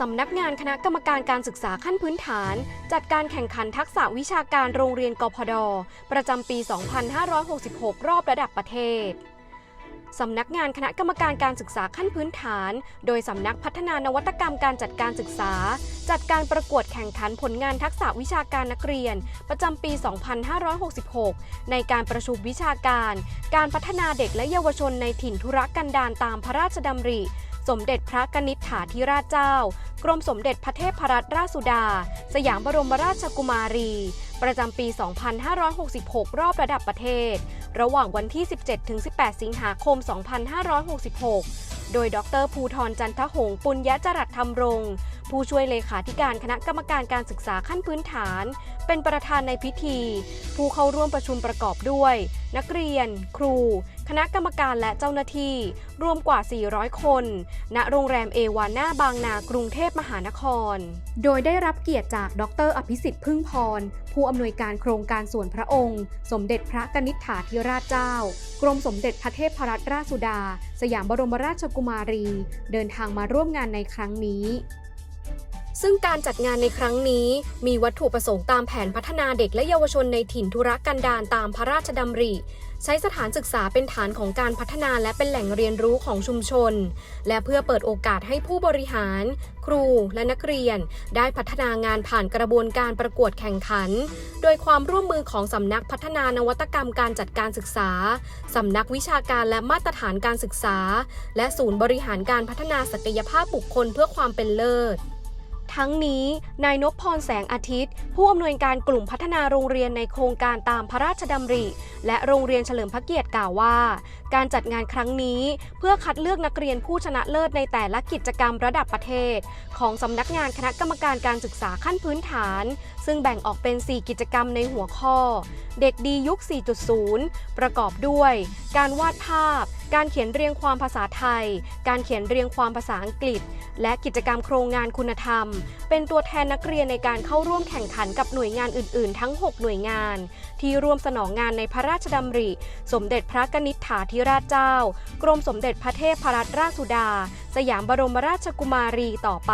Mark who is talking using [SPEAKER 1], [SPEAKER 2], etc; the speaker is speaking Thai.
[SPEAKER 1] สำนักงานคณะกรรมการการศึกษาขั้นพื้นฐาน จัดการแข่งขันทักษะวิชาการโรงเรียนกพด ประจำปี 2566 รอบระดับประเทศสำนักงานคณะกรรมการการศึกษาขั้นพื้นฐาน โดยสำนักพัฒนานวัตกรรมการจัดการศึกษา จัดการประกวดแข่งขันผลงานทักษะวิชาการนักเรียน ประจำปี 2566 ในการประชุมวิชาการ การพัฒนาเด็กและเยาวชนในถิ่นธุรกันดารตามพระราชดำริ สมเด็จพระกนิษฐาธิราชเจ้า กรมสมเด็จพระเทพรัตนราชสุดา สยามบรมราชกุมารี ประจำปี 2566 รอบระดับประเทศ ระหว่างวันที่ 17-18 สิงหาคม 2566 โดยดรภูทรจันทหงปุญญจรัตธรรมรงค์ ผู้ช่วยเลขาธิการคณะกรรมการการศึกษาขั้นพื้นฐาน เป็นประธานในพิธี ผู้เข้าร่วมประชุมประกอบด้วย นักเรียน ครู คณะกรรมการและเจ้าหน้าที่ รวมกว่า 400 คน ณโรงแรมเอวาน่าบางนากรุงเทพมหานคร โดยได้รับเกียรติจากดร อภิสิทธิ์พึ่งพร ผู้อำนวยการโครงการส่วนพระองค์ สมเด็จพระกนิษฐาธิราชเจ้า กรมสมเด็จพระเทพรัตนราชสุดา สยามบรมราชกุมารี เดินทางมาร่วมงานในครั้งนี้ ซึ่งการจัดงานในครั้งนี้มีวัตถุประสงค์ตามแผนพัฒนาเด็กและเยาวชนในถิ่นธุรกันดารตามพระราชดำริ ใช้สถานศึกษาเป็นฐานของการพัฒนาและเป็นแหล่งเรียนรู้ของชุมชน และเพื่อเปิดโอกาสให้ผู้บริหาร ครูและนักเรียน ได้พัฒนางานผ่านกระบวนการประกวดแข่งขัน โดยความร่วมมือของสำนักพัฒนานวัตกรรมการจัดการศึกษาสำนักวิชาการและมาตรฐานการศึกษา และศูนย์บริหารการพัฒนาศักยภาพบุคคลเพื่อความเป็นเลิศ ทั้งนี้ นายนพพรแสงอาทิตย์ ผู้อำนวยการกลุ่มพัฒนาโรงเรียนในโครงการตามพระราชดำริ และโรงเรียนเฉลิมพระเกียรติกล่าวว่า การจัดงานครั้งนี้เพื่อคัดเลือกนักเรียนผู้ชนะเลิศในแต่ละกิจกรรมระดับประเทศ ของสำนักงานคณะกรรมการการศึกษาขั้นพื้นฐาน ซึ่งแบ่งออกเป็น 4 กิจกรรมในหัวข้อ เด็กดียุค 4.0 ประกอบด้วย การวาดภาพ การเขียนเรียงความภาษาไทย การเขียนเรียงความภาษาอังกฤษ และกิจกรรมโครงงานคุณธรรม เป็นตัวแทนนักเรียนในการเข้าร่วมแข่งขันกับหน่วยงานอื่น ๆ ทั้ง 6 หน่วยงาน ที่ร่วมสนองงานในพระราชดำริ สมเด็จพระกนิษฐาธิราชเจ้า กรมสมเด็จพระเทพรัตนราชสุดา สยามบรมราชกุมารีต่อไป